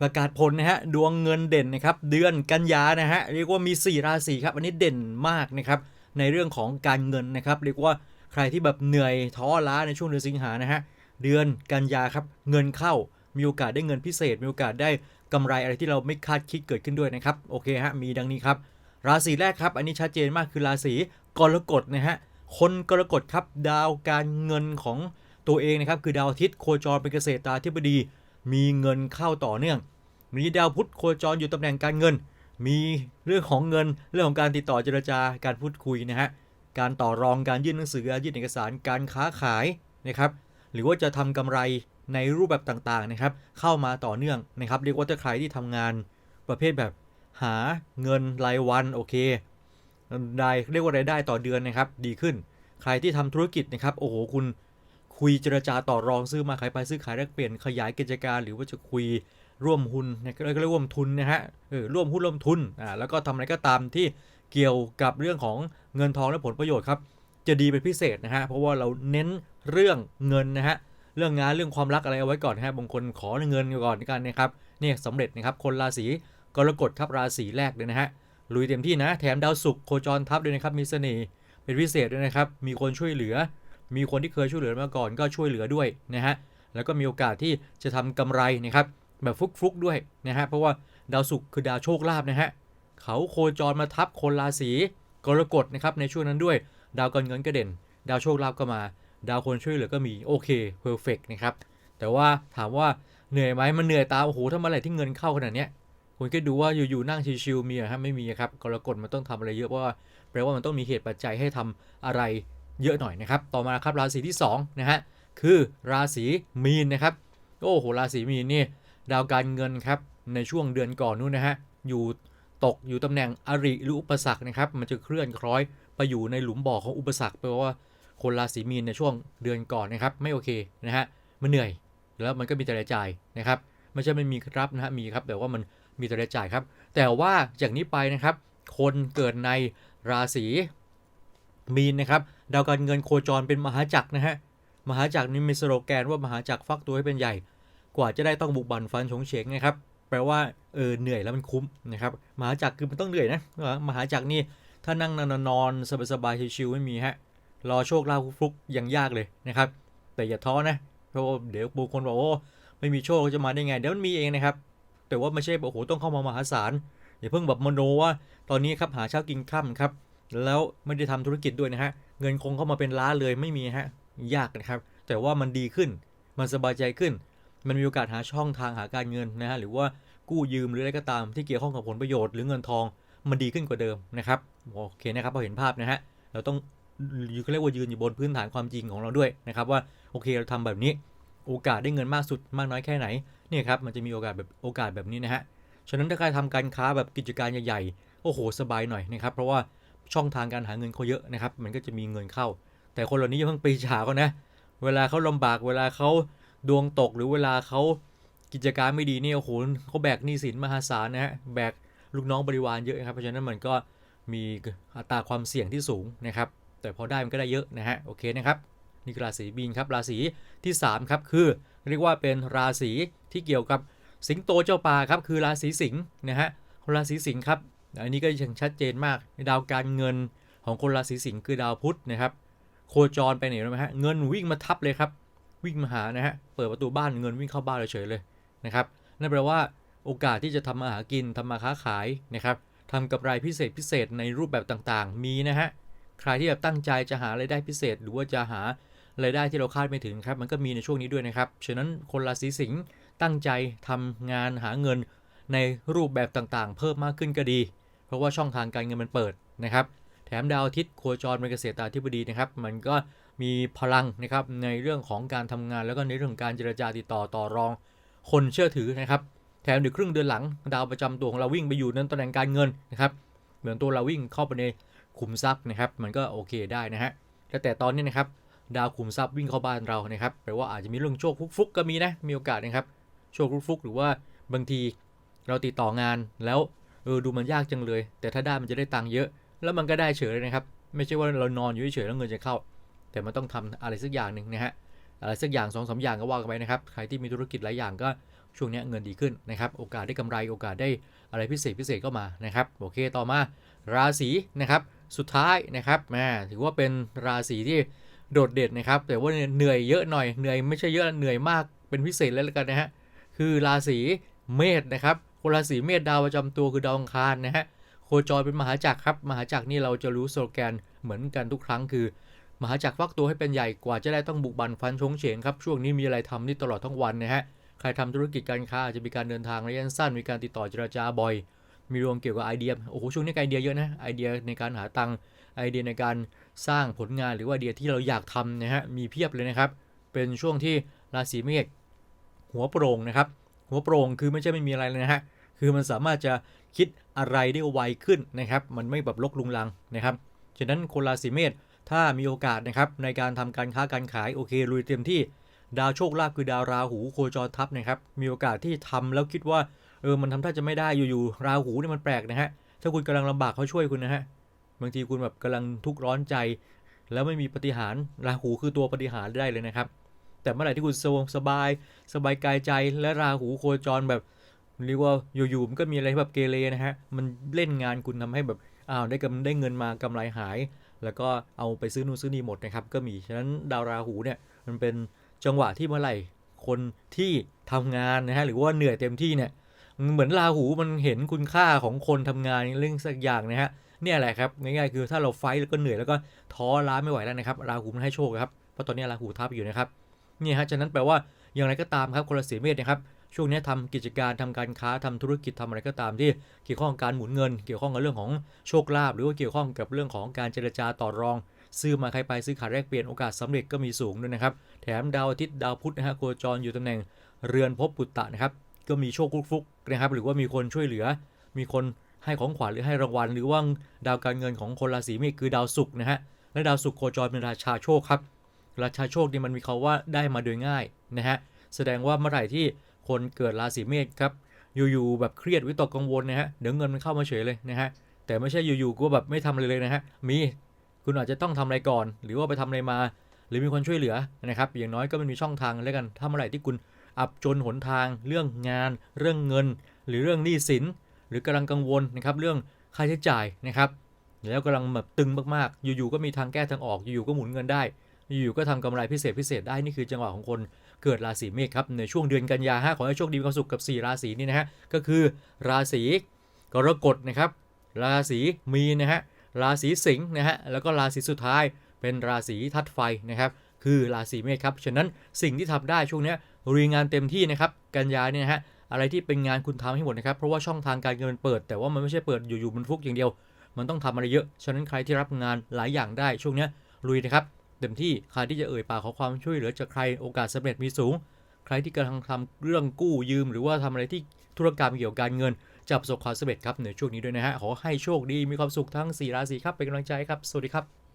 ประกาศผลนะฮะดวงเงินเด่นนะครับเดือนกันยานะฮะเรียกว่ามี 4 ราศีครับอันนี้เด่นมากนะครับในเรื่องของการเงินนะครับเรียกว่าใครที่แบบเหนื่อยท้อล้าในช่วงเดือนสิงหานะฮะเดือนกันยาครับเงินเข้ามีโอกาสได้เงินพิเศษ มีโอกาสได้กำไรอะไรที่เราไม่คาดคิดเกิดขึ้นด้วยนะครับโอเคฮะมีดังนี้ครับราศีแรกครับอันนี้ชัดเจนมากคือราศีกรกฎนะฮะคนกรกฎครับดาวการเงินของตัวเองนะครับคือดาวอาทิตย์โคจรเป็นเกษตราธิบดี มีเงินเข้าต่อเนื่อง มีดาวพุธโคจรอยู่ตำแหน่งการเงิน มีเรื่องของเงิน เรื่องของการติดต่อเจรจาการพูดคุยนะฮะ การต่อรองการยื่นหนังสือยื่นเอกสารการค้าขายนะครับ หรือว่าจะทำกำไรในรูปแบบต่างๆนะครับ เข้ามาต่อเนื่องนะครับ เรียกว่าถ้าใครที่ทำงานประเภทแบบหาเงินรายวันโอเครายเรียกว่ารายได้ต่อเดือนนะครับ ดีขึ้น ใครที่ทำธุรกิจนะครับ โอ้โห คุณ คุยเจรจาต่อรองซื้อมาขายไปซื้อขายแลกเปลี่ยนขยายกิจการหรือว่าจะคุยร่วมหุ้นนะก็เรียกร่วมทุนนะฮะเออร่วมหุ้นร่วมทุนอ่าแล้วก็ทำอะไรก็ตามที่เกี่ยวกับเรื่องของเงินทองและผลประโยชน์ครับ จะดีเป็นพิเศษนะฮะเพราะว่าเราเน้นเรื่องเงินนะฮะเรื่องงานเรื่องความรักอะไรเอาไว้ก่อนนะฮะบางคนขอเงินก่อนกันนะครับเนี่ยสำเร็จนะครับคนราศีกรกฎครับราศีแรกเลยนะฮะลุยเต็มที่นะแถมดาวศุกร์โคจรทับด้วยนะครับมีเสน่ห์เป็นพิเศษด้วยนะครับมีคนช่วยเหลือ มีคนที่เคยช่วยเหลือมาก่อนก็ช่วยเหลือด้วยนะฮะแล้วก็มีโอกาสที่จะทำกำไรนะครับแบบฟุกๆด้วยนะฮะเพราะว่าดาวศุกร์คือดาวโชคลาภนะฮะเขาโคจรมาทับคนราศีกรกฎนะครับในช่วงนั้นด้วย ดาวการเงินก็เด่น ดาวโชคลาภก็มา ดาวคนช่วยเหลือก็มีโอเคเพอร์เฟกนะครับแต่ว่าถามว่าเหนื่อยไหมมันเหนื่อยตาโอ้โหถ้าเมื่อไรที่เงินเข้าขนาดเนี้ยคุณก็ดูว่าอยู่ๆนั่งชิวๆมีอะครับไม่มีครับกรกฎมันต้องทำอะไรเยอะเพราะว่าแปลว่ามันต้องมีเหตุปัจจัยให้ทำอะไร เยอะหน่อยนะครับ ต่อมาครับราศีที่สองนะฮะคือราศีมีนนะครับโอ้โหราศีมีนนี่ดาวการเงินครับในช่วงเดือนก่อนนู้นนะฮะอยู่ตกอยู่ตำแหน่งอริหรืออุปสรรคนะครับมันจะเคลื่อนคล้อยไปอยู่ในหลุมบ่อของอุปสรรคแปลว่าคนราศีมีนในช่วงเดือนก่อนนะครับไม่โอเคนะฮะมันเหนื่อยแล้วมันก็มีแต่รายจ่ายนะครับไม่ใช่ไม่มีครับนะฮะมีครับแต่ว่ามันมีแต่รายจ่ายครับ แต่ว่าจากนี้ไปนะครับ คนเกิดในราศี มีนนะครับดาวการเงินโคจรเป็นมหาจักรนะฮะมหาจักรนี้มีสโลแกนว่ามหาจักรฟักตัวให้เป็นใหญ่ กว่าจะได้ต้องบุกบั่นฟันฉงเฉงนะครับแปลว่าเออเหนื่อยแล้วมันคุ้มนะครับมหาจักรคือมันต้องเหนื่อยนะมหาจักรนี่ถ้านั่งนอนนอนสบายๆชิวๆไม่มีฮะรอโชคลาภฟลุกยังยากเลยนะครับ แต่อย่าท้อนะเพราะว่าเดี๋ยวบางคนบอกโอ้ไม่มีโชคจะมาได้ไงเดี๋ยวมันมีเองนะครับ แต่ว่าไม่ใช่โอ้โหต้องเข้ามามหาศาลอย่าเพิ่งแบบมโนว่า ตอนนี้ครับหาเช้ากินค่ำครับ แล้วไม่ได้ทำธุรกิจด้วยนะฮะ เงินคงเข้ามาเป็นล้านเลยไม่มีฮะ ยากนะครับ แต่ว่ามันดีขึ้น มันสบายใจขึ้น มันมีโอกาสหาช่องทางหาการเงินนะฮะ หรือว่ากู้ยืมหรืออะไรก็ตามที่เกี่ยวข้องกับผลประโยชน์หรือเงินทอง มันดีขึ้นกว่าเดิมนะครับ โอเคนะครับพอเห็นภาพนะฮะ เราต้องเขาเรียกว่ายืนอยู่บนพื้นฐานความจริงของเราด้วยนะครับว่าโอเคเราทำแบบนี้ โอกาสได้เงินมากสุดมากน้อยแค่ไหนเนี่ยครับมันจะมีโอกาสแบบโอกาสแบบนี้นะฮะ ฉะนั้นถ้าใครทำการค้าแบบกิจการใหญ่ๆ โอ้โห สบายหน่อยนะครับ เพราะว่า ช่องทางการหาเงินเขาเยอะนะครับ มันก็จะมีเงินเข้า แต่คนเหล่านี้ยังเพิ่งปีชาเขานะ เวลาเขาลำบากเวลาเขาดวงตกหรือเวลาเขากิจการไม่ดีเนี่ยโอ้โหเขาแบกหนี้สินมหาศาลนะฮะแบกลูกน้องบริวารเยอะครับเพราะฉะนั้นมันก็มีอัตราความเสี่ยงที่สูงนะครับ แต่พอได้มันก็ได้เยอะนะฮะโอเคนะครับนี่คือราศีมีนครับราศีที่3ครับคือเรียกว่าเป็นราศีที่เกี่ยวกับสิงโตเจ้าป่าครับคือราศีสิงห์นะฮะราศีสิงห์ครับ อันนี้ก็ยังชัดเจนมากดาวการเงินของคนราศีสิงห์คือดาวพุธนะครับ โคจรไปไหนรู้ไหมฮะเงินวิ่งมาทับเลยครับ วิ่งมาหานะฮะเปิดประตูบ้านเงินวิ่งเข้าบ้านเฉยเลยนะครับนั่นแปลว่าโอกาสที่จะทำมาหากินทำมาค้าขายนะครับทำกำไรพิเศษพิเศษในรูปแบบต่างๆ มีนะฮะใครที่แบบตั้งใจจะหาไรายได้พิเศษ หรือว่าจะหารายได้ที่เราคาดไม่ถึงครับมันก็มีในช่วงนี้ด้วยนะครับฉะนั้นคนราศีสิงห์ตั้งใจทำงานหาเงินในรูปแบบต่างๆ เพิ่มมากขึ้นก็ดี เพราะว่าช่องทางการเงินมันเปิดนะครับ แถมดาวอาทิตย์โคจรเป็นเกษตราธิบดีนะครับ มันก็มีพลังนะครับในเรื่องของการทำงาน แล้วก็ในเรื่องของการเจรจาติดต่อต่อรอง คนเชื่อถือนะครับ แถมในครึ่งเดือนหลัง ดาวประจำตัวของเราวิ่งไปอยู่ในตำแหน่งการเงินนะครับ เหมือนตัวเราวิ่งเข้าไปในขุมทรัพย์นะครับ มันก็โอเคได้นะฮะแต่ตอนนี้นะครับดาวขุมทรัพย์วิ่งเข้าบ้านเรานะครับแปลว่าอาจจะมีเรื่องโชคฟุกๆก็มีนะมีโอกาสนะครับ โชคฟุกๆหรือว่าบางทีเราติดต่องานแล้ว เออดูมันยากจังเลย แต่ถ้าได้มันจะได้ตังค์เยอะ แล้วมันก็ได้เฉยเลยนะครับ ไม่ใช่ว่าเรานอนอยู่เฉยแล้วเงินจะเข้า แต่มันต้องทำอะไรสักอย่างหนึ่งนะฮะอะไรสักอย่างสองสาอย่างก็ว่ากันไปนะครับใครที่มีธุรกิจหลายอย่างก็ช่วงนี้เงินดีขึ้นนะครับโอกาสได้กำไรโอกาสได้อะไรพิเศษพิเศษก็มานะครับโอเคต่อมาราศีนะครับสุดท้ายนะครับแม่ถือว่าเป็นราศีที่โดดเด่นนะครับ แต่ว่าเหนื่อยเยอะหน่อยเหนื่อยไม่ใช่เยอะเหนื่อยมากเป็นพิเศษเลยแล้วกันนะฮะคือราศีเมษนะครับ คนราศีเมษดาวประจำตัวคือดาวอังคารนะฮะโคจรเป็นมหาจักรครับมหาจักรนี่เราจะรู้สโลแกนเหมือนกันทุกครั้งคือ มหาจักรฟักตัวให้เป็นใหญ่กว่าจะได้ต้องบุกบันฟันชงเฉงครับช่วงนี้มีอะไรทำนี่ตลอดทั้งวันนะฮะใครทำธุรกิจการค้าอาจจะมีการเดินทางระยะสั้นมีการติดต่อเจรจาบ่อย มีรวมเกี่ยวกับไอเดียโอ้โหช่วงนี้ไอเดียเยอะนะไอเดียในการหาตังค์ไอเดียในการสร้างผลงานหรือว่าไอเดียที่เราอยากทำนะฮะมีเพียบเลยนะครับ เป็นช่วงที่ราศีเมษหัวโปร่งนะครับ หัวโปร่งคือไม่ใช่ไม่มีอะไรเลยนะฮะ คือมันสามารถจะคิดอะไรได้ไวขึ้นนะครับ มันไม่แบบลกลุงลังนะครับ ฉะนั้นคนราศีเมษถ้ามีโอกาสนะครับในการทำการค้าการขายโอเคลุยเต็มที่ ดาวโชคลาภคือดาวราหูโคจรทับนะครับ มีโอกาสที่ทำแล้วคิดว่าเออมันทำท่าจะไม่ได้อยู่ๆราหูนี่มันแปลกนะฮะ ถ้าคุณกำลังลำบากเขาช่วยคุณนะฮะ บางทีคุณแบบกำลังทุกข์ร้อนใจ แล้วไม่มีปฏิหารราหูคือตัวปฏิหารได้เลยนะครับ แต่เมื่อไหร่ที่คุณสงบสบายสบายกายใจและราหูโคจรแบบ เรียกว่าอยู่ๆมันก็มีอะไรแบบเกเรนะฮะ มันเล่นงานคุณทำให้แบบอ้าวได้กำได้เงินมากำไรหาย แล้วก็เอาไปซื้อนู่นซื้อนี่หมดนะครับ ก็มี ฉะนั้นดาวราหูเนี่ยมันเป็นจังหวะที่เมื่อไหร่คนที่ทำงานนะฮะหรือว่าเหนื่อยเต็มที่เนี่ยเหมือนราหูมันเห็นคุณค่าของคนทำงานเรื่องสักอย่างนะฮะเนี่ยแหละครับง่ายๆคือถ้าเราไฟท์แล้วก็เหนื่อยแล้วก็ท้อล้าไม่ไหวแล้วนะครับราหูมันให้โชคครับเพราะตอนนี้ราหูทับอยู่นะครับนี่ฮะฉะนั้นแปลว่าอย่างไรก็ตามครับคนราศีเมษนะครับ ช่วงนี้ทำกิจการทำการค้าทำธุรกิจทำอะไรก็ตามที่เกี่ยวข้องกับการหมุนเงิน เกี่ยวข้องกับเรื่องของโชคลาภหรือว่าเกี่ยวข้องกับเรื่องของการเจรจาต่อรอง ซื้อมาใครไปซื้อขายแลกเปลี่ยนโอกาสสำเร็จก็มีสูงด้วยนะครับ แถมดาวอาทิตย์ดาวพุธนะฮะโคจรอยู่ตำแหน่งเรือนภพปุตตะนะครับก็มีโชคฟุกๆนะครับหรือว่ามีคนช่วยเหลือ มีคนให้ของขวัญหรือให้รางวัล หรือว่าดาวการเงินของคนราศีเมษคือดาวศุกร์นะฮะและดาวศุกร์โคจรเป็นราชาโชคครับราชาโชคนี่มันมีคาว่าได้มาโดยง่ายนะฮะแสดงว่าเมื่อไหร่ที่ คนเกิดราศีเมษครับ อยู่ๆแบบเครียดวิตกกังวลนะฮะ เดี๋ยวเงินมันเข้ามาเฉยเลยนะฮะ แต่ไม่ใช่อยู่ๆก็แบบไม่ทำอะไรเลยนะฮะ มีคุณอาจจะต้องทำอะไรก่อน หรือว่าไปทำอะไรมา หรือมีคนช่วยเหลือนะครับ อย่างน้อยก็มันมีช่องทางแล้วกันถ้าเมื่อไหร่ที่คุณอับจนหนทาง เรื่องงาน เรื่องเงิน หรือเรื่องหนี้สิน หรือกำลังกังวลนะครับ เรื่องค่าใช้จ่ายนะครับ แล้วกำลังแบบตึงมากๆ อยู่ๆก็มีทางแก้ทางออก อยู่ๆก็หมุนเงินได้ อยู่ๆก็ทำกำไรพิเศษพิเศษได้ นี่คือจังหวะของคน เกิดราศีเมษครับในช่วงเดือนกันยาฮะขอให้โชคดีมีความสุขกับ 4 ราศีนี้นะฮะก็คือ ราศีกรกฎนะครับ ราศีมีนนะฮะราศีสิงห์นะฮะแล้วก็ราศีสุดท้ายเป็นราศีทัดไฟนะครับคือราศีเมษครับ ฉะนั้นสิ่งที่ทำได้ช่วงนี้ยลุยงานเต็มที่นะครับ กันยาเนี่ยนะฮะ อะไรที่เป็นงานคุณทำให้หมดนะครับ เพราะว่าช่องทางการเงินมันเปิด แต่ว่ามันไม่ใช่เปิดอยู่ๆมันฟุกอย่างเดียว มันต้องทำอะไรเยอะ ฉะนั้นใครที่รับงานหลายอย่างได้ช่วงนี้ลุยนะครับ เต็มที่ใครที่จะเอ่ยปากขอความช่วยเหลือจากใครโอกาสสำเร็จมีสูง ใครที่กำลังทำเรื่องกู้ยืม หรือว่าทำอะไรที่ธุรกรรมเกี่ยวกับการเงินจะประสบความสำเร็จครับในช่วงนี้ด้วยนะฮะขอให้โชคดีมีความสุขทั้ง4ราศีครับเป็นกำลังใจครับสวัสดีครับ